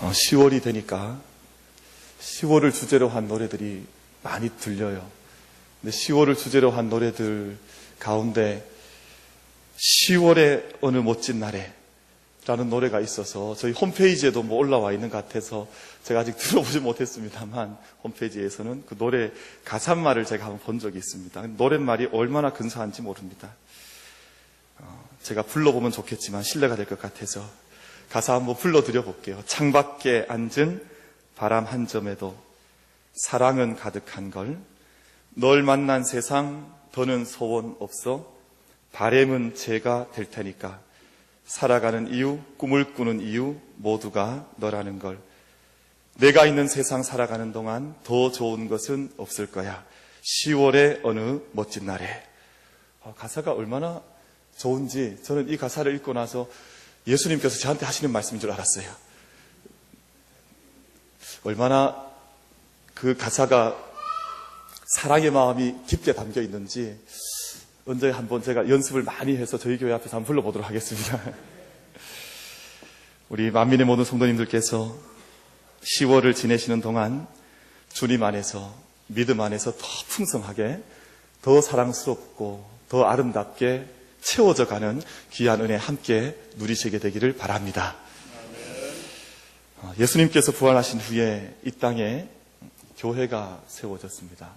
어, 10월이 되니까 10월을 주제로 한 노래들이 많이 들려요. 근데 10월을 주제로 한 노래들 가운데 10월의 어느 멋진 날에 라는 노래가 있어서 저희 홈페이지에도 뭐 올라와 있는 것 같아서 제가 아직 들어보지 못했습니다만 홈페이지에서는 그 노래 가사말을 제가 한번 본 적이 있습니다. 노랫말이 얼마나 근사한지 모릅니다. 어, 제가 불러보면 좋겠지만 신뢰가 될 것 같아서 가사 한번 불러드려 볼게요. 창밖에 앉은 바람 한 점에도 사랑은 가득한 걸. 널 만난 세상 더는 소원 없어. 바램은 제가 될 테니까. 살아가는 이유, 꿈을 꾸는 이유 모두가 너라는 걸. 내가 있는 세상 살아가는 동안 더 좋은 것은 없을 거야. 10월의 어느 멋진 날에. 아, 가사가 얼마나 좋은지 저는 이 가사를 읽고 나서 예수님께서 저한테 하시는 말씀인 줄 알았어요. 얼마나 그 가사가 사랑의 마음이 깊게 담겨 있는지 언제 한번 제가 연습을 많이 해서 저희 교회 앞에서 한번 불러보도록 하겠습니다. 우리 만민의 모든 성도님들께서 10월을 지내시는 동안 주님 안에서 믿음 안에서 더 풍성하게 더 사랑스럽고 더 아름답게 채워져 가는 귀한 은혜 함께 누리시게 되기를 바랍니다. 어, 예수님께서 부활하신 후에 이 땅에 교회가 세워졌습니다.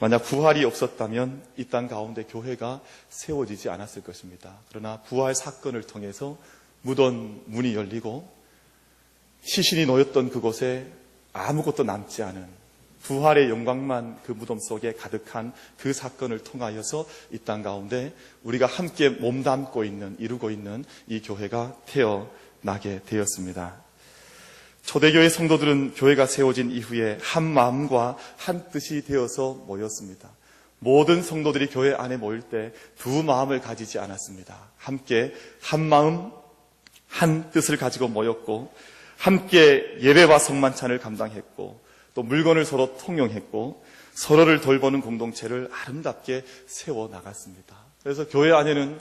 만약 부활이 없었다면 이 땅 가운데 교회가 세워지지 않았을 것입니다. 그러나 부활 사건을 통해서 무던 문이 열리고 시신이 놓였던 그곳에 아무것도 남지 않은 부활의 영광만 그 무덤 속에 가득한 그 사건을 통하여서 이 땅 가운데 우리가 함께 몸담고 있는, 이루고 있는 이 교회가 태어나게 되었습니다. 초대교회 성도들은 교회가 세워진 이후에 한 마음과 한 뜻이 되어서 모였습니다. 모든 성도들이 교회 안에 모일 때 두 마음을 가지지 않았습니다. 함께 한 마음, 한 뜻을 가지고 모였고, 함께 예배와 성만찬을 감당했고, 또 물건을 서로 통용했고, 서로를 돌보는 공동체를 아름답게 세워 나갔습니다. 그래서 교회 안에는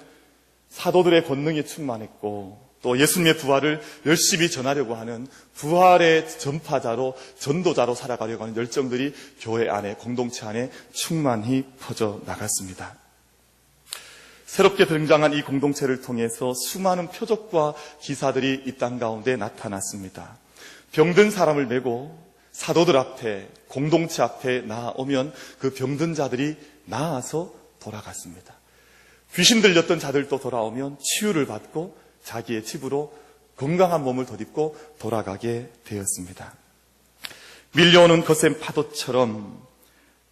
사도들의 권능이 충만했고, 또 예수님의 부활을 열심히 전하려고 하는 부활의 전파자로 전도자로 살아가려고 하는 열정들이 교회 안에 공동체 안에 충만히 퍼져 나갔습니다. 새롭게 등장한 이 공동체를 통해서 수많은 표적과 기사들이 이 땅 가운데 나타났습니다. 병든 사람을 메고 사도들 앞에 공동체 앞에 나오면 그 병든 자들이 나아서 돌아갔습니다. 귀신 들렸던 자들도 돌아오면 치유를 받고 자기의 집으로 건강한 몸을 덧입고 돌아가게 되었습니다. 밀려오는 거센 파도처럼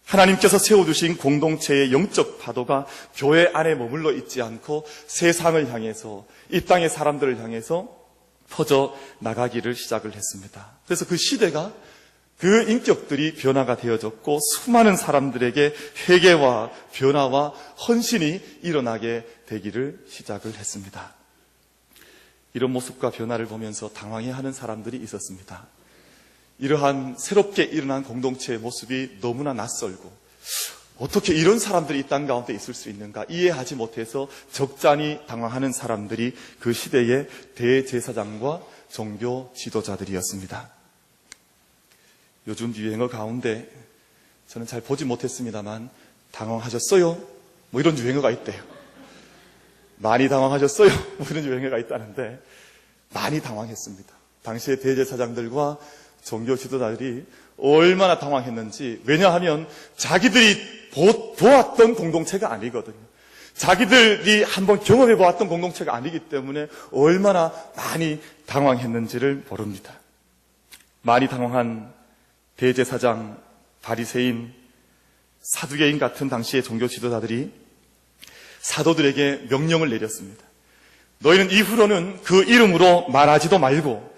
하나님께서 세워두신 공동체의 영적 파도가 교회 안에 머물러 있지 않고 세상을 향해서 이 땅의 사람들을 향해서 퍼져 나가기를 시작을 했습니다. 그래서 그 시대가 그 인격들이 변화가 되어졌고 수많은 사람들에게 회개와 변화와 헌신이 일어나게 되기를 시작을 했습니다. 이런 모습과 변화를 보면서 당황해하는 사람들이 있었습니다. 이러한 새롭게 일어난 공동체의 모습이 너무나 낯설고 어떻게 이런 사람들이 이 땅 가운데 있을 수 있는가 이해하지 못해서 적잖이 당황하는 사람들이 그 시대의 대제사장과 종교 지도자들이었습니다. 요즘 유행어 가운데 저는 잘 보지 못했습니다만 당황하셨어요? 뭐 이런 유행어가 있대요. 많이 당황하셨어요? 뭐 이런 유행어가 있다는데 많이 당황했습니다. 당시의 대제사장들과 종교 지도자들이 얼마나 당황했는지 왜냐하면 자기들이 보, 보았던 공동체가 아니거든요. 자기들이 한번 경험해 보았던 공동체가 아니기 때문에 얼마나 많이 당황했는지를 모릅니다. 많이 당황한 대제사장, 바리새인, 사두개인 같은 당시의 종교 지도자들이 사도들에게 명령을 내렸습니다. 너희는 이후로는 그 이름으로 말하지도 말고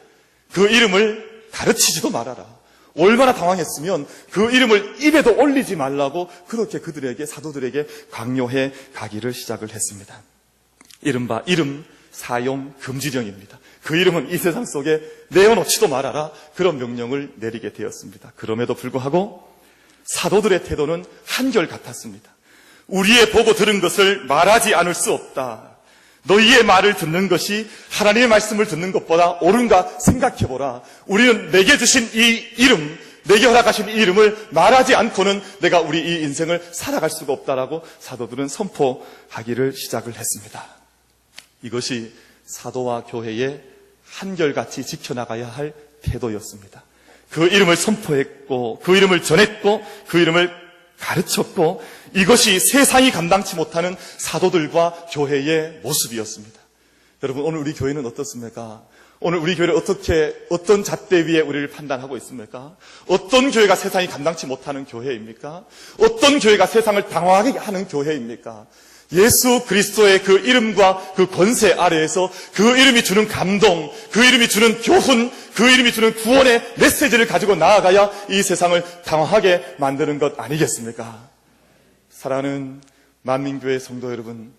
그 이름을 가르치지도 말아라. 얼마나 당황했으면 그 이름을 입에도 올리지 말라고 그렇게 그들에게 사도들에게 강요해 가기를 시작을 했습니다. 이른바 이름 사용 금지령입니다. 그 이름은 이 세상 속에 내어놓지도 말아라. 그런 명령을 내리게 되었습니다. 그럼에도 불구하고 사도들의 태도는 한결 같았습니다. 우리의 보고 들은 것을 말하지 않을 수 없다. 너희의 말을 듣는 것이 하나님의 말씀을 듣는 것보다 옳은가 생각해보라. 우리는 내게 주신 이 이름, 내게 허락하신 이 이름을 말하지 않고는 내가 우리 이 인생을 살아갈 수가 없다라고 사도들은 선포하기를 시작을 했습니다. 이것이 사도와 교회의 한결같이 지켜나가야 할 태도였습니다. 그 이름을 선포했고, 그 이름을 전했고, 그 이름을 가르쳤고, 이것이 세상이 감당치 못하는 사도들과 교회의 모습이었습니다. 여러분, 오늘 우리 교회는 어떻습니까? 오늘 우리 교회를 어떻게, 어떤 잣대 위에 우리를 판단하고 있습니까? 어떤 교회가 세상이 감당치 못하는 교회입니까? 어떤 교회가 세상을 당황하게 하는 교회입니까? 예수 그리스도의 그 이름과 그 권세 아래에서 그 이름이 주는 감동, 그 이름이 주는 교훈, 그 이름이 주는 구원의 메시지를 가지고 나아가야 이 세상을 당황하게 만드는 것 아니겠습니까? 사랑하는 만민교회 성도 여러분,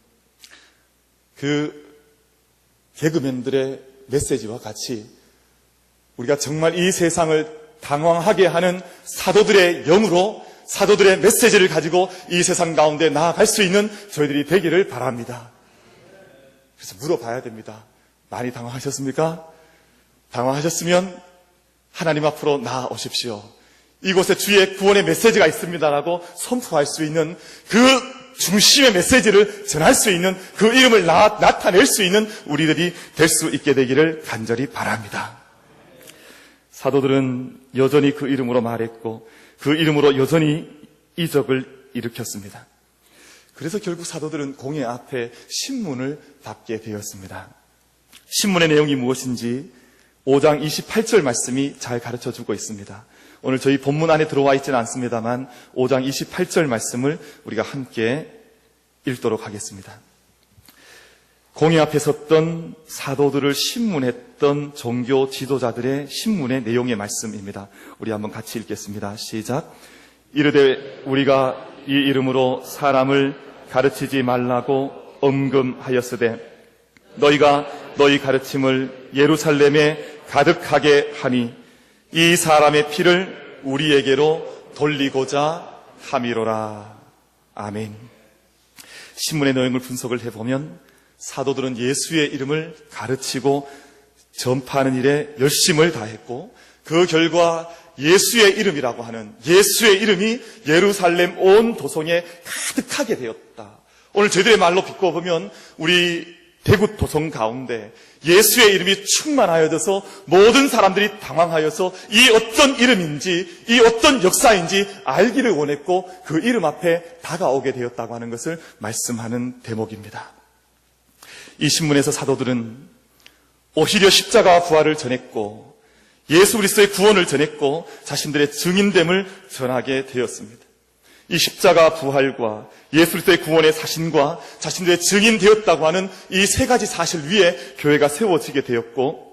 그 개그맨들의 메시지와 같이 우리가 정말 이 세상을 당황하게 하는 사도들의 영으로 사도들의 메시지를 가지고 이 세상 가운데 나아갈 수 있는 저희들이 되기를 바랍니다. 그래서 물어봐야 됩니다. 많이 당황하셨습니까? 당황하셨으면 하나님 앞으로 나아오십시오. 이곳에 주의 구원의 메시지가 있습니다라고 선포할 수 있는 그 중심의 메시지를 전할 수 있는 그 이름을 나, 나타낼 수 있는 우리들이 될 수 있게 되기를 간절히 바랍니다. 사도들은 여전히 그 이름으로 말했고 그 이름으로 여전히 이적을 일으켰습니다. 그래서 결국 사도들은 공회 앞에 신문을 받게 되었습니다. 신문의 내용이 무엇인지 5장 28절 말씀이 잘 가르쳐 주고 있습니다. 오늘 저희 본문 안에 들어와 있지는 않습니다만 5장 28절 말씀을 우리가 함께 읽도록 하겠습니다. 공회 앞에 섰던 사도들을 신문했던 종교 지도자들의 신문의 내용의 말씀입니다. 우리 한번 같이 읽겠습니다. 시작. 이르되 우리가 이 이름으로 사람을 가르치지 말라고 엄금하였으되 너희가 너희 가르침을 예루살렘에 가득하게 하니 이 사람의 피를 우리에게로 돌리고자 함이로라. 아멘. 신문의 내용을 분석을 해보면 사도들은 예수의 이름을 가르치고 전파하는 일에 열심을 다했고 그 결과 예수의 이름이라고 하는 예수의 이름이 예루살렘 온 도성에 가득하게 되었다. 오늘 저희들의 말로 비꿔보면 우리 대구 도성 가운데 예수의 이름이 충만하여져서 모든 사람들이 당황하여서 이 어떤 이름인지 이 어떤 역사인지 알기를 원했고 그 이름 앞에 다가오게 되었다고 하는 것을 말씀하는 대목입니다. 이 신문에서 사도들은 오히려 십자가와 부활을 전했고 예수 그리스도의 구원을 전했고 자신들의 증인됨을 전하게 되었습니다. 이 십자가 부활과 예수 그리스도의 구원의 사신과 자신들의 증인되었다고 하는 이 세 가지 사실 위에 교회가 세워지게 되었고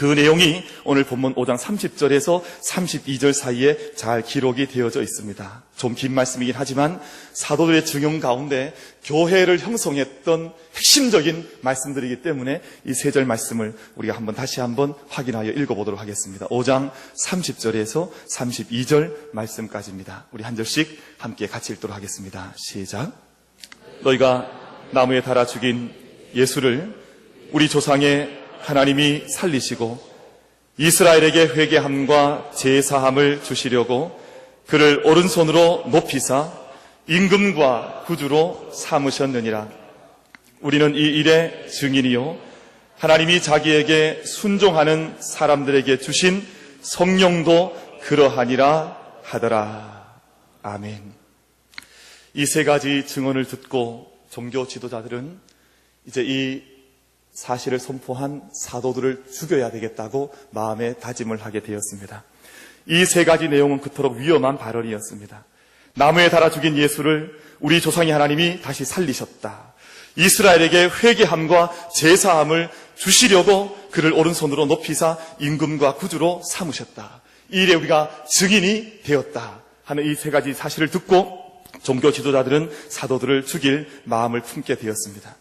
그 내용이 오늘 본문 5장 30절에서 32절 사이에 잘 기록이 되어져 있습니다. 좀 긴 말씀이긴 하지만 사도들의 증용 가운데 교회를 형성했던 핵심적인 말씀들이기 때문에 이 세 절 말씀을 우리가 한번 다시 한번 확인하여 읽어보도록 하겠습니다. 5장 30절에서 32절 말씀까지입니다. 우리 한 절씩 함께 같이 읽도록 하겠습니다. 시작. 너희가 나무에 달아 죽인 예수를 우리 조상의 하나님이 살리시고 이스라엘에게 회개함과 제사함을 주시려고 그를 오른손으로 높이사 임금과 구주로 삼으셨느니라. 우리는 이 일의 증인이요. 하나님이 자기에게 순종하는 사람들에게 주신 성령도 그러하니라 하더라. 아멘. 이 세 가지 증언을 듣고 종교 지도자들은 이제 이 사실을 선포한 사도들을 죽여야 되겠다고 마음에 다짐을 하게 되었습니다. 이 세 가지 내용은 그토록 위험한 발언이었습니다. 나무에 달아 죽인 예수를 우리 조상의 하나님이 다시 살리셨다. 이스라엘에게 회개함과 제사함을 주시려고 그를 오른손으로 높이사 임금과 구주로 삼으셨다. 이 일에 우리가 증인이 되었다 하는 이 세 가지 사실을 듣고 종교 지도자들은 사도들을 죽일 마음을 품게 되었습니다.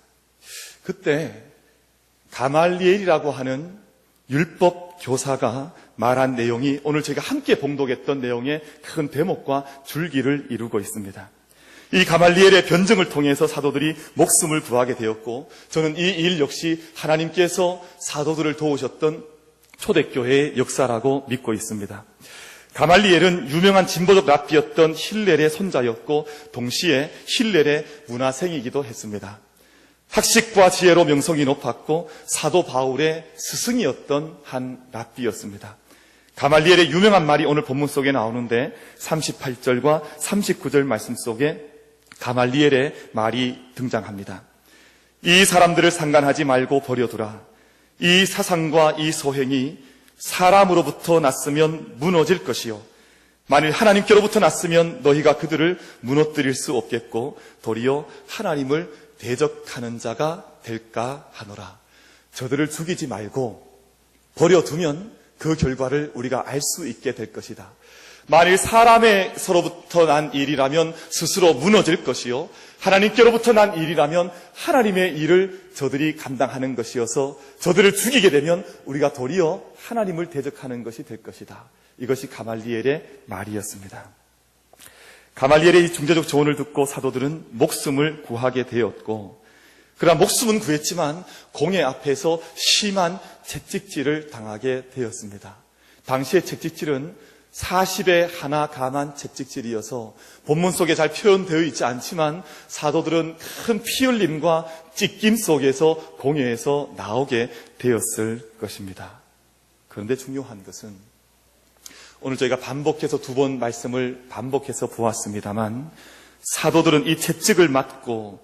그때 가말리엘이라고 하는 율법 교사가 말한 내용이 오늘 제가 함께 봉독했던 내용의 큰 대목과 줄기를 이루고 있습니다. 이 가말리엘의 변증을 통해서 사도들이 목숨을 구하게 되었고 저는 이 일 역시 하나님께서 사도들을 도우셨던 초대교회의 역사라고 믿고 있습니다. 가말리엘은 유명한 진보적 랍비였던 힐렐의 손자였고 동시에 힐렐의 문화생이기도 했습니다. 학식과 지혜로 명성이 높았고 사도 바울의 스승이었던 한 랍비였습니다. 가말리엘의 유명한 말이 오늘 본문 속에 나오는데 38절과 39절 말씀 속에 가말리엘의 말이 등장합니다. 이 사람들을 상관하지 말고 버려두라. 이 사상과 이 소행이 사람으로부터 났으면 무너질 것이요. 만일 하나님께로부터 났으면 너희가 그들을 무너뜨릴 수 없겠고 도리어 하나님을 대적하는 자가 될까 하노라. 저들을 죽이지 말고 버려두면 그 결과를 우리가 알 수 있게 될 것이다. 만일 사람의 서로부터 난 일이라면 스스로 무너질 것이요. 하나님께로부터 난 일이라면 하나님의 일을 저들이 감당하는 것이어서 저들을 죽이게 되면 우리가 도리어 하나님을 대적하는 것이 될 것이다. 이것이 가말리엘의 말이었습니다. 가말리엘의 이 중재적 조언을 듣고 사도들은 목숨을 구하게 되었고, 그러나 목숨은 구했지만 공회 앞에서 심한 채찍질을 당하게 되었습니다. 당시의 채찍질은 40에 하나 감한 채찍질이어서 본문 속에 잘 표현되어 있지 않지만 사도들은 큰 피 흘림과 찢김 속에서 공회에서 나오게 되었을 것입니다. 그런데 중요한 것은 오늘 저희가 반복해서 두 번 말씀을 반복해서 보았습니다만 사도들은 이 채찍을 맞고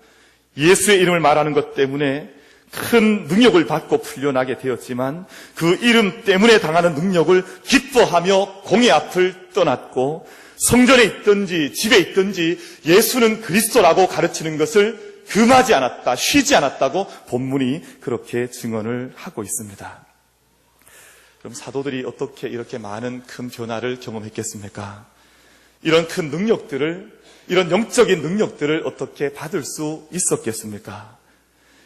예수의 이름을 말하는 것 때문에 큰 능력을 받고 풀려나게 되었지만 그 이름 때문에 당하는 능력을 기뻐하며 공의 앞을 떠났고 성전에 있든지 집에 있든지 예수는 그리스도라고 가르치는 것을 금하지 않았다, 쉬지 않았다고 본문이 그렇게 증언을 하고 있습니다. 그럼 사도들이 어떻게 이렇게 많은 큰 변화를 경험했겠습니까? 이런 큰 능력들을, 이런 영적인 능력들을 어떻게 받을 수 있었겠습니까?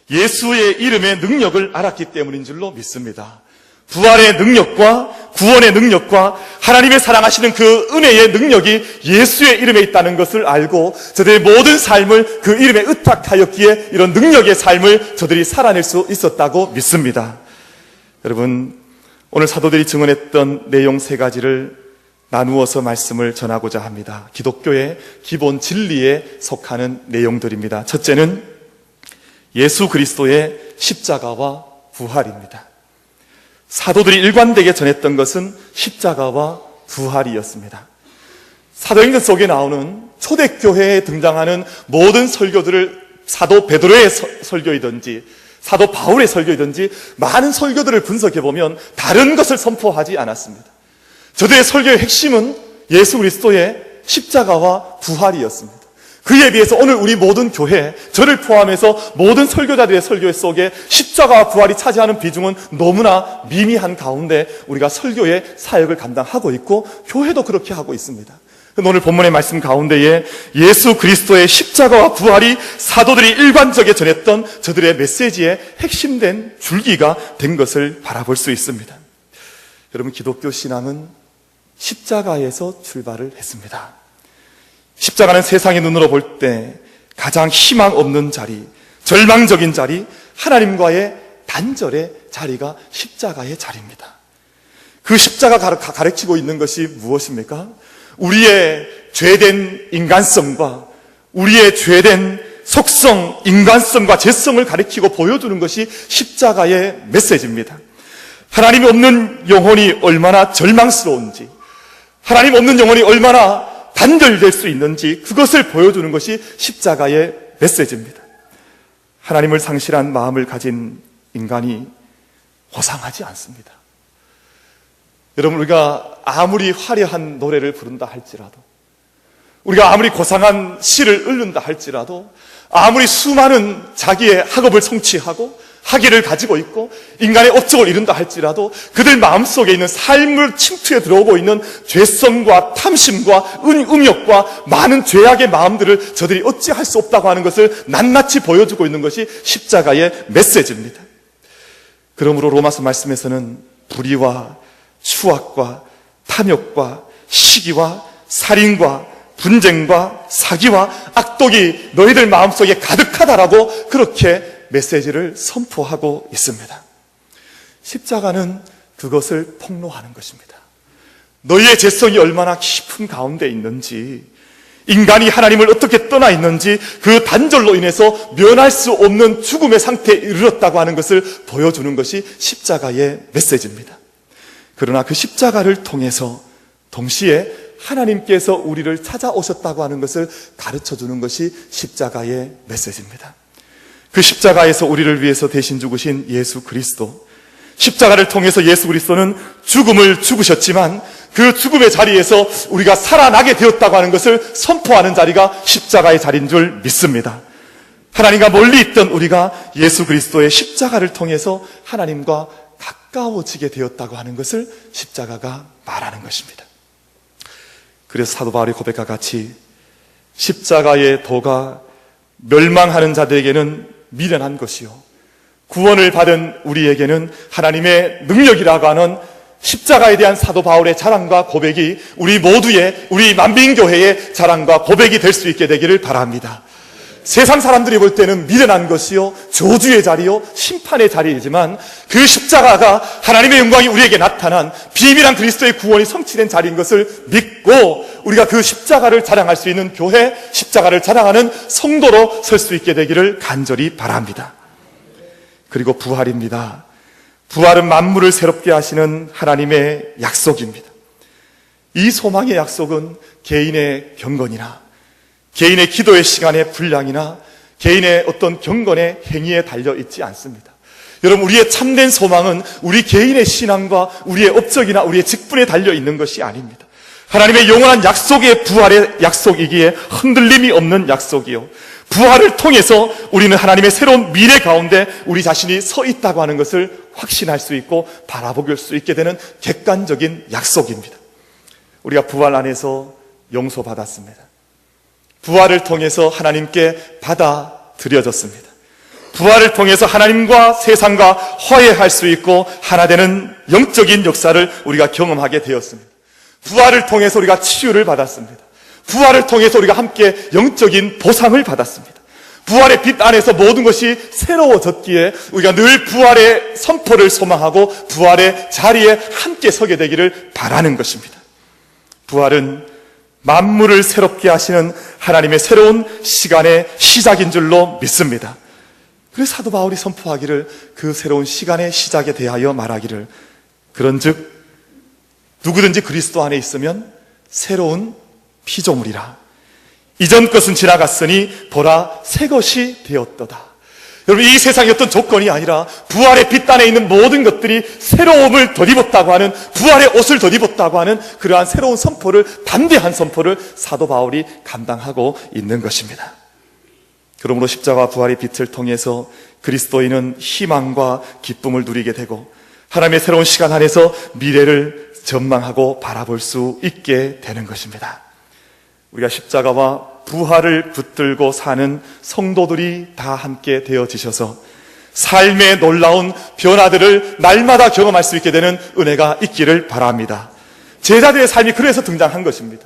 예수의 이름의 능력을 알았기 때문인 줄로 믿습니다. 부활의 능력과 구원의 능력과 하나님의 사랑하시는 그 은혜의 능력이 예수의 이름에 있다는 것을 알고 저들의 모든 삶을 그 이름에 의탁하였기에 이런 능력의 삶을 저들이 살아낼 수 있었다고 믿습니다. 여러분, 오늘 사도들이 증언했던 내용 세 가지를 나누어서 말씀을 전하고자 합니다. 기독교의 기본 진리에 속하는 내용들입니다. 첫째는 예수 그리스도의 십자가와 부활입니다. 사도들이 일관되게 전했던 것은 십자가와 부활이었습니다. 사도행전 속에 나오는 초대교회에 등장하는 모든 설교들을 사도 베드로의 설교이든지 사도 바울의 설교이든지 많은 설교들을 분석해 보면 다른 것을 선포하지 않았습니다. 저들의 설교의 핵심은 예수 그리스도의 십자가와 부활이었습니다. 그에 비해서 오늘 우리 모든 교회, 저를 포함해서 모든 설교자들의 설교 속에 십자가와 부활이 차지하는 비중은 너무나 미미한 가운데 우리가 설교의 사역을 감당하고 있고 교회도 그렇게 하고 있습니다. 오늘 본문의 말씀 가운데에 예수 그리스도의 십자가와 부활이 사도들이 일관적에 전했던 저들의 메시지의 핵심된 줄기가 된 것을 바라볼 수 있습니다. 여러분, 기독교 신앙은 십자가에서 출발을 했습니다. 십자가는 세상의 눈으로 볼 때 가장 희망 없는 자리, 절망적인 자리, 하나님과의 단절의 자리가 십자가의 자리입니다. 그 십자가 가르치고 있는 것이 무엇입니까? 우리의 죄된 인간성과 우리의 죄된 속성, 인간성과 죄성을 가리키고 보여주는 것이 십자가의 메시지입니다. 하나님이 없는 영혼이 얼마나 절망스러운지, 하나님 없는 영혼이 얼마나 단절될 수 있는지 그것을 보여주는 것이 십자가의 메시지입니다. 하나님을 상실한 마음을 가진 인간이 호상하지 않습니다. 여러분, 우리가 아무리 화려한 노래를 부른다 할지라도, 우리가 아무리 고상한 시를 읽는다 할지라도, 아무리 수많은 자기의 학업을 성취하고, 학위를 가지고 있고 인간의 업적을 이룬다 할지라도 그들 마음속에 있는 삶을 침투해 들어오고 있는 죄성과 탐심과 음욕과 많은 죄악의 마음들을 저들이 어찌할 수 없다고 하는 것을 낱낱이 보여주고 있는 것이 십자가의 메시지입니다. 그러므로 로마서 말씀에서는 불의와 추악과 탐욕과 시기와 살인과 분쟁과 사기와 악독이 너희들 마음속에 가득하다라고 그렇게 메시지를 선포하고 있습니다. 십자가는 그것을 폭로하는 것입니다. 너희의 죄성이 얼마나 깊은 가운데 있는지, 인간이 하나님을 어떻게 떠나 있는지 그 단절로 인해서 면할 수 없는 죽음의 상태에 이르렀다고 하는 것을 보여주는 것이 십자가의 메시지입니다. 그러나 그 십자가를 통해서 동시에 하나님께서 우리를 찾아오셨다고 하는 것을 가르쳐 주는 것이 십자가의 메시지입니다. 그 십자가에서 우리를 위해서 대신 죽으신 예수 그리스도. 십자가를 통해서 예수 그리스도는 죽음을 죽으셨지만 그 죽음의 자리에서 우리가 살아나게 되었다고 하는 것을 선포하는 자리가 십자가의 자리인 줄 믿습니다. 하나님과 멀리 있던 우리가 예수 그리스도의 십자가를 통해서 하나님과 가까워지게 되었다고 하는 것을 십자가가 말하는 것입니다. 그래서 사도 바울이 고백과 같이 십자가의 도가 멸망하는 자들에게는 미련한 것이요. 구원을 받은 우리에게는 하나님의 능력이라고 하는 십자가에 대한 사도 바울의 자랑과 고백이 우리 모두의, 우리 만민교회의 자랑과 고백이 될 수 있게 되기를 바랍니다. 세상 사람들이 볼 때는 미련한 것이요, 저주의 자리요, 심판의 자리이지만 그 십자가가 하나님의 영광이 우리에게 나타난 비밀한 그리스도의 구원이 성취된 자리인 것을 믿고 우리가 그 십자가를 자랑할 수 있는 교회, 십자가를 자랑하는 성도로 설 수 있게 되기를 간절히 바랍니다. 그리고 부활입니다. 부활은 만물을 새롭게 하시는 하나님의 약속입니다. 이 소망의 약속은 개인의 경건이나 개인의 기도의 시간의 분량이나 개인의 어떤 경건의 행위에 달려 있지 않습니다. 여러분, 우리의 참된 소망은 우리 개인의 신앙과 우리의 업적이나 우리의 직분에 달려 있는 것이 아닙니다. 하나님의 영원한 약속의 부활의 약속이기에 흔들림이 없는 약속이요. 부활을 통해서 우리는 하나님의 새로운 미래 가운데 우리 자신이 서 있다고 하는 것을 확신할 수 있고 바라볼 수 있게 되는 객관적인 약속입니다. 우리가 부활 안에서 용서받았습니다. 부활을 통해서 하나님께 받아들여졌습니다. 부활을 통해서 하나님과 세상과 화해할 수 있고 하나 되는 영적인 역사를 우리가 경험하게 되었습니다. 부활을 통해서 우리가 치유를 받았습니다. 부활을 통해서 우리가 함께 영적인 보상을 받았습니다. 부활의 빛 안에서 모든 것이 새로워졌기에 우리가 늘 부활의 선포를 소망하고 부활의 자리에 함께 서게 되기를 바라는 것입니다. 부활은 만물을 새롭게 하시는 하나님의 새로운 시간의 시작인 줄로 믿습니다. 그래서 사도 바울이 선포하기를 그 새로운 시간의 시작에 대하여 말하기를 그런즉 누구든지 그리스도 안에 있으면 새로운 피조물이라. 이전 것은 지나갔으니 보라 새 것이 되었도다. 여러분 이 세상의 어떤 조건이 아니라 부활의 빛 안에 있는 모든 것들이 새로움을 덧입었다고 하는 부활의 옷을 덧입었다고 하는 그러한 새로운 선포를 담대한 선포를 사도 바울이 감당하고 있는 것입니다. 그러므로 십자가 부활의 빛을 통해서 그리스도인은 희망과 기쁨을 누리게 되고 하나님의 새로운 시간 안에서 미래를 전망하고 바라볼 수 있게 되는 것입니다. 우리가 십자가와 부활을 붙들고 사는 성도들이 다 함께 되어지셔서 삶의 놀라운 변화들을 날마다 경험할 수 있게 되는 은혜가 있기를 바랍니다. 제자들의 삶이 그래서 등장한 것입니다.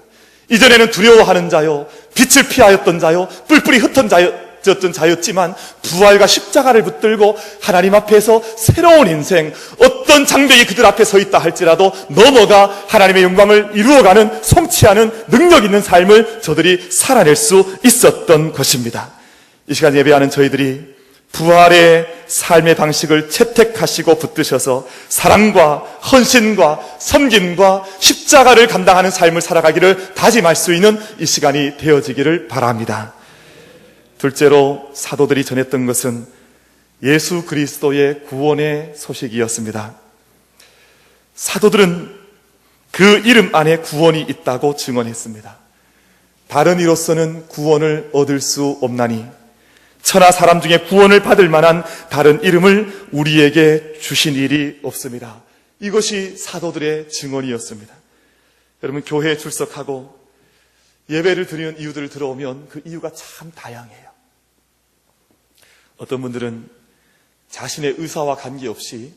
이전에는 두려워하는 자요, 빛을 피하였던 자요, 뿔뿔이 흩은 자요, 졌던 자였지만 부활과 십자가를 붙들고 하나님 앞에서 새로운 인생 어떤 장벽이 그들 앞에 서 있다 할지라도 넘어가 하나님의 영광을 이루어가는 성취하는 능력 있는 삶을 저들이 살아낼 수 있었던 것입니다. 이 시간 예배하는 저희들이 부활의 삶의 방식을 채택하시고 붙드셔서 사랑과 헌신과 섬김과 십자가를 감당하는 삶을 살아가기를 다짐할 수 있는 이 시간이 되어지기를 바랍니다. 둘째로 사도들이 전했던 것은 예수 그리스도의 구원의 소식이었습니다. 사도들은 그 이름 안에 구원이 있다고 증언했습니다. 다른 이로서는 구원을 얻을 수 없나니 천하 사람 중에 구원을 받을 만한 다른 이름을 우리에게 주신 일이 없습니다. 이것이 사도들의 증언이었습니다. 여러분 교회에 출석하고 예배를 드리는 이유들을 들어오면 그 이유가 참 다양해요. 어떤 분들은 자신의 의사와 관계없이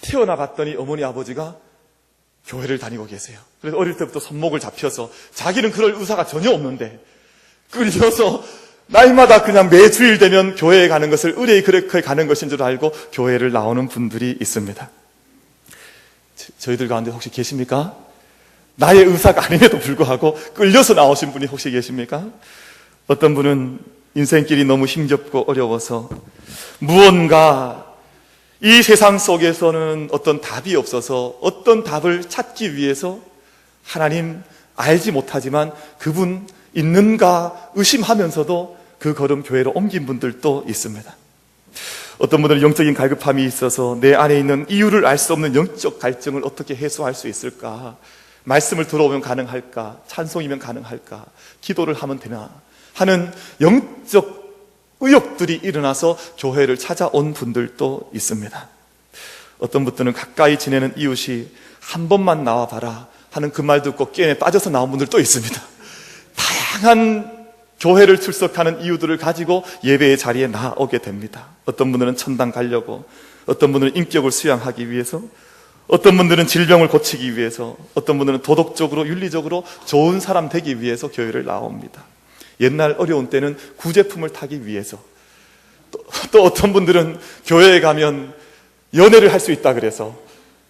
태어나 봤더니 어머니 아버지가 교회를 다니고 계세요. 그래서 어릴 때부터 손목을 잡혀서 자기는 그럴 의사가 전혀 없는데 끌려서 날마다 그냥 매 주일 되면 교회에 가는 것을 의뢰의 그렇게 가는 것인 줄 알고 교회를 나오는 분들이 있습니다. 저- 저희들 가운데 혹시 계십니까? 나의 의사가 아님에도 불구하고 끌려서 나오신 분이 혹시 계십니까? 어떤 분은 인생길이 너무 힘겹고 어려워서 무언가 이 세상 속에서는 어떤 답이 없어서 어떤 답을 찾기 위해서 하나님 알지 못하지만 그분 있는가 의심하면서도 그 걸음 교회로 옮긴 분들도 있습니다. 어떤 분들은 영적인 갈급함이 있어서 내 안에 있는 이유를 알 수 없는 영적 갈증을 어떻게 해소할 수 있을까? 말씀을 들어오면 가능할까? 찬송이면 가능할까? 기도를 하면 되나? 하는 영적 의욕들이 일어나서 교회를 찾아온 분들도 있습니다. 어떤 분들은 가까이 지내는 이웃이 한 번만 나와봐라 하는 그 말 듣고 게임에 빠져서 나온 분들도 있습니다. 다양한 교회를 출석하는 이유들을 가지고 예배의 자리에 나오게 됩니다. 어떤 분들은 천당 가려고, 어떤 분들은 인격을 수양하기 위해서, 어떤 분들은 질병을 고치기 위해서, 어떤 분들은 도덕적으로, 윤리적으로 좋은 사람 되기 위해서 교회를 나옵니다. 옛날 어려운 때는 구제품을 타기 위해서, 또, 또 어떤 분들은 교회에 가면 연애를 할 수 있다 그래서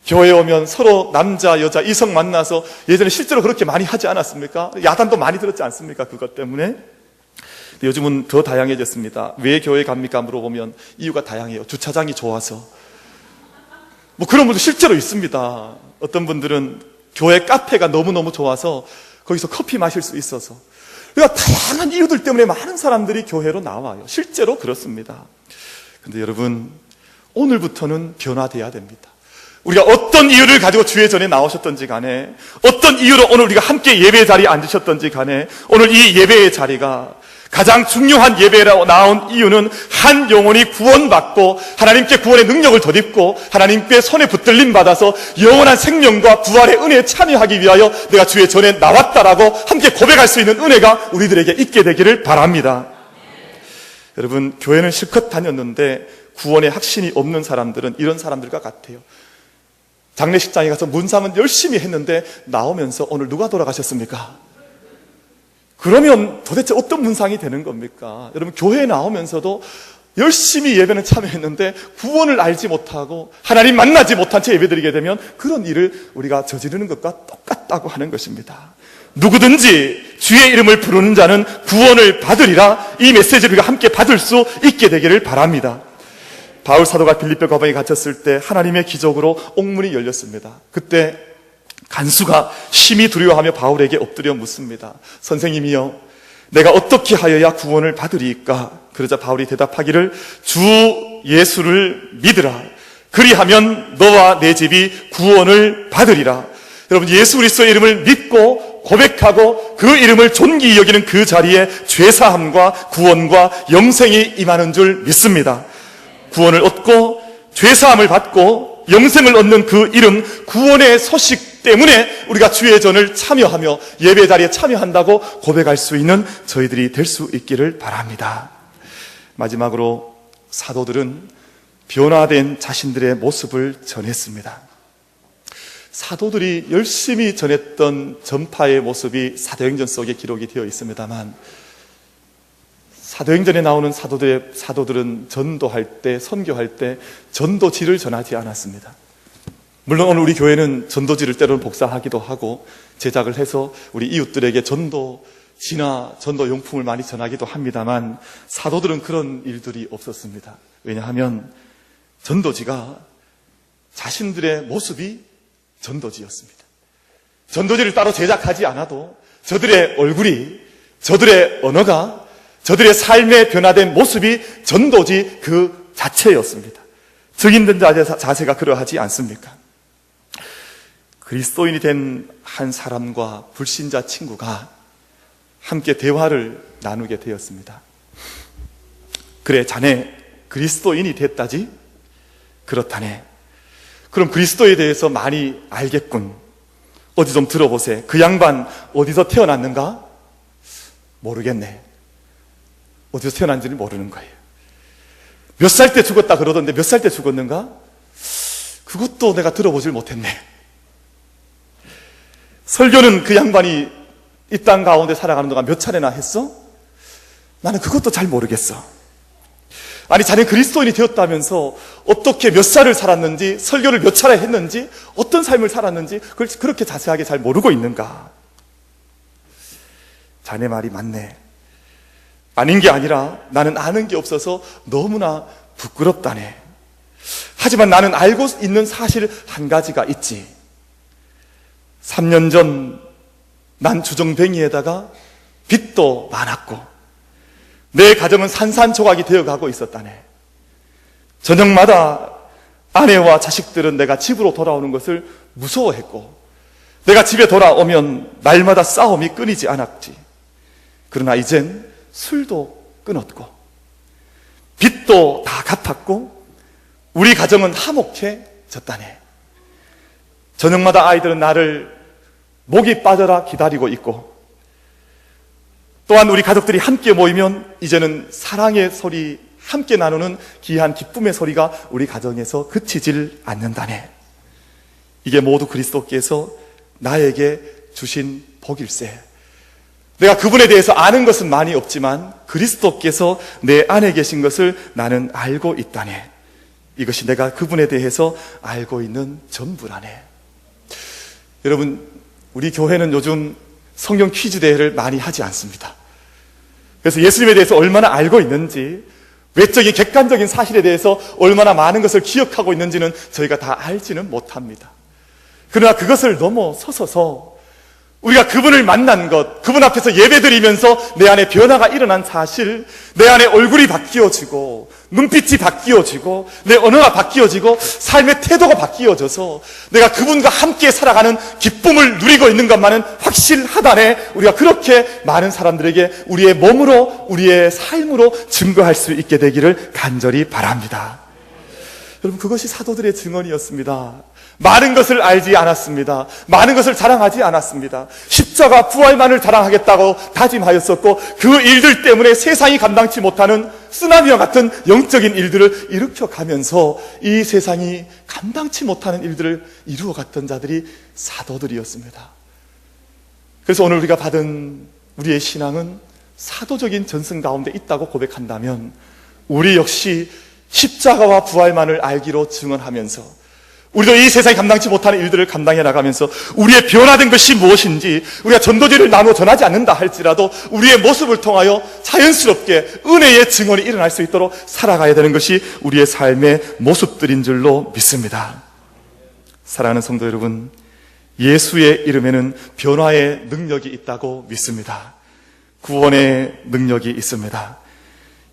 교회 오면 서로 남자, 여자, 이성 만나서 예전에 실제로 그렇게 많이 하지 않았습니까? 야단도 많이 들었지 않습니까? 그것 때문에. 요즘은 더 다양해졌습니다. 왜 교회 갑니까? 물어보면 이유가 다양해요. 주차장이 좋아서. 뭐 그런 분도 실제로 있습니다. 어떤 분들은 교회 카페가 너무너무 좋아서 거기서 커피 마실 수 있어서. 그러니까 다양한 이유들 때문에 많은 사람들이 교회로 나와요. 실제로 그렇습니다. 근데 여러분, 오늘부터는 변화돼야 됩니다. 우리가 어떤 이유를 가지고 주의 전에 나오셨던지 간에 어떤 이유로 오늘 우리가 함께 예배 자리에 앉으셨던지 간에 오늘 이 예배의 자리가 가장 중요한 예배라고 나온 이유는 한 영혼이 구원받고 하나님께 구원의 능력을 덧입고 하나님께 손에 붙들림 받아서 영원한 생명과 부활의 은혜에 참여하기 위하여 내가 주의 전에 나왔다라고 함께 고백할 수 있는 은혜가 우리들에게 있게 되기를 바랍니다. 여러분 교회는 실컷 다녔는데 구원의 확신이 없는 사람들은 이런 사람들과 같아요. 장례식장에 가서 문상은 열심히 했는데 나오면서 오늘 누가 돌아가셨습니까? 그러면 도대체 어떤 문상이 되는 겁니까? 여러분 교회에 나오면서도 열심히 예배는 참여했는데 구원을 알지 못하고 하나님 만나지 못한 채 예배드리게 되면 그런 일을 우리가 저지르는 것과 똑같다고 하는 것입니다. 누구든지 주의 이름을 부르는 자는 구원을 받으리라 이 메시지를 우리가 함께 받을 수 있게 되기를 바랍니다. 바울 사도가 빌립보 가방에 갇혔을 때 하나님의 기적으로 옥문이 열렸습니다. 그때 간수가 심히 두려워하며 바울에게 엎드려 묻습니다. 선생님이여, 내가 어떻게 하여야 구원을 받으리까? 그러자 바울이 대답하기를 주 예수를 믿으라. 그리하면 너와 내 집이 구원을 받으리라. 여러분 예수 그리스도의 이름을 믿고 고백하고 그 이름을 존귀히 여기는 그 자리에 죄사함과 구원과 영생이 임하는 줄 믿습니다. 구원을 얻고 죄사함을 받고 영생을 얻는 그 이름 구원의 소식 때문에 우리가 주의 전을 참여하며 예배 자리에 참여한다고 고백할 수 있는 저희들이 될 수 있기를 바랍니다. 마지막으로 사도들은 변화된 자신들의 모습을 전했습니다. 사도들이 열심히 전했던 전파의 모습이 사도행전 속에 기록이 되어 있습니다만 사도행전에 나오는 사도들의 사도들은 전도할 때 선교할 때 전도지를 전하지 않았습니다. 물론 오늘 우리 교회는 전도지를 때로는 복사하기도 하고 제작을 해서 우리 이웃들에게 전도지나 전도 용품을 많이 전하기도 합니다만 사도들은 그런 일들이 없었습니다. 왜냐하면 전도지가 자신들의 모습이 전도지였습니다. 전도지를 따로 제작하지 않아도 저들의 얼굴이 저들의 언어가 저들의 삶의 변화된 모습이 전도지 그 자체였습니다. 적인된 자세가 그러하지 않습니까? 그리스도인이 된 한 사람과 불신자 친구가 함께 대화를 나누게 되었습니다. 그래, 자네 그리스도인이 됐다지? 그렇다네. 그럼 그리스도에 대해서 많이 알겠군. 어디 좀 들어보세. 그 양반 어디서 태어났는가? 모르겠네. 어디서 태어난지는 모르는 거예요. 몇 살 때 죽었다 그러던데 몇 살 때 죽었는가? 그것도 내가 들어보질 못했네. 설교는 그 양반이 이 땅 가운데 살아가는 동안 몇 차례나 했어? 나는 그것도 잘 모르겠어. 아니, 자네 그리스도인이 되었다면서 어떻게 몇 살을 살았는지, 설교를 몇 차례 했는지, 어떤 삶을 살았는지, 그걸 그렇게 자세하게 잘 모르고 있는가? 자네 말이 맞네. 아닌 게 아니라 나는 아는 게 없어서 너무나 부끄럽다네. 하지만 나는 알고 있는 사실 한 가지가 있지. 3년 전 난 주정뱅이에다가 빚도 많았고 내 가정은 산산조각이 되어가고 있었다네. 저녁마다 아내와 자식들은 내가 집으로 돌아오는 것을 무서워했고 내가 집에 돌아오면 날마다 싸움이 끊이지 않았지. 그러나 이젠 술도 끊었고 빚도 다 갚았고 우리 가정은 화목해졌다네. 저녁마다 아이들은 나를 목이 빠져라 기다리고 있고 또한 우리 가족들이 함께 모이면 이제는 사랑의 소리 함께 나누는 귀한 기쁨의 소리가 우리 가정에서 그치질 않는다네. 이게 모두 그리스도께서 나에게 주신 복일세. 내가 그분에 대해서 아는 것은 많이 없지만 그리스도께서 내 안에 계신 것을 나는 알고 있다네. 이것이 내가 그분에 대해서 알고 있는 전부라네. 여러분, 우리 교회는 요즘 성경 퀴즈 대회를 많이 하지 않습니다. 그래서 예수님에 대해서 얼마나 알고 있는지, 외적인 객관적인 사실에 대해서 얼마나 많은 것을 기억하고 있는지는 저희가 다 알지는 못합니다. 그러나 그것을 넘어서서 우리가 그분을 만난 것, 그분 앞에서 예배드리면서 내 안에 변화가 일어난 사실, 내 안에 얼굴이 바뀌어지고, 눈빛이 바뀌어지고, 내 언어가 바뀌어지고, 삶의 태도가 바뀌어져서, 내가 그분과 함께 살아가는 기쁨을 누리고 있는 것만은 확실하다네, 우리가 그렇게 많은 사람들에게 우리의 몸으로, 우리의 삶으로 증거할 수 있게 되기를 간절히 바랍니다. 여러분, 그것이 사도들의 증언이었습니다. 많은 것을 알지 않았습니다. 많은 것을 자랑하지 않았습니다. 십자가 부활만을 자랑하겠다고 다짐하였었고 그 일들 때문에 세상이 감당치 못하는 쓰나미와 같은 영적인 일들을 일으켜 가면서 이 세상이 감당치 못하는 일들을 이루어 갔던 자들이 사도들이었습니다. 그래서 오늘 우리가 받은 우리의 신앙은 사도적인 전승 가운데 있다고 고백한다면 우리 역시 십자가와 부활만을 알기로 증언하면서 우리도 이 세상이 감당치 못하는 일들을 감당해 나가면서 우리의 변화된 것이 무엇인지 우리가 전도지를 나누어 전하지 않는다 할지라도 우리의 모습을 통하여 자연스럽게 은혜의 증언이 일어날 수 있도록 살아가야 되는 것이 우리의 삶의 모습들인 줄로 믿습니다. 사랑하는 성도 여러분, 예수의 이름에는 변화의 능력이 있다고 믿습니다. 구원의 능력이 있습니다.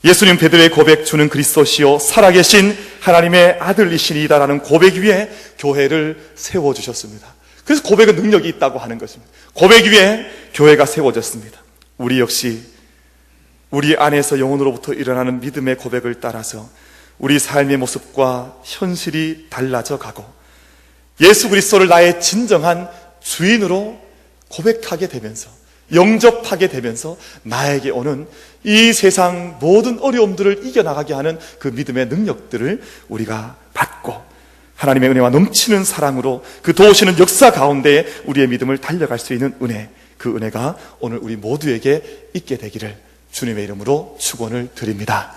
예수님 베드로의 고백 주는 그리스도시요 살아계신 하나님의 아들이시니다라는 고백 위에 교회를 세워 주셨습니다. 그래서 고백은 능력이 있다고 하는 것입니다. 고백 위에 교회가 세워졌습니다. 우리 역시 우리 안에서 영혼으로부터 일어나는 믿음의 고백을 따라서 우리 삶의 모습과 현실이 달라져 가고 예수 그리스도를 나의 진정한 주인으로 고백하게 되면서 영접하게 되면서 나에게 오는 이 세상 모든 어려움들을 이겨나가게 하는 그 믿음의 능력들을 우리가 받고 하나님의 은혜와 넘치는 사랑으로 그 도우시는 역사 가운데 우리의 믿음을 달려갈 수 있는 은혜, 그 은혜가 오늘 우리 모두에게 있게 되기를 주님의 이름으로 축원을 드립니다.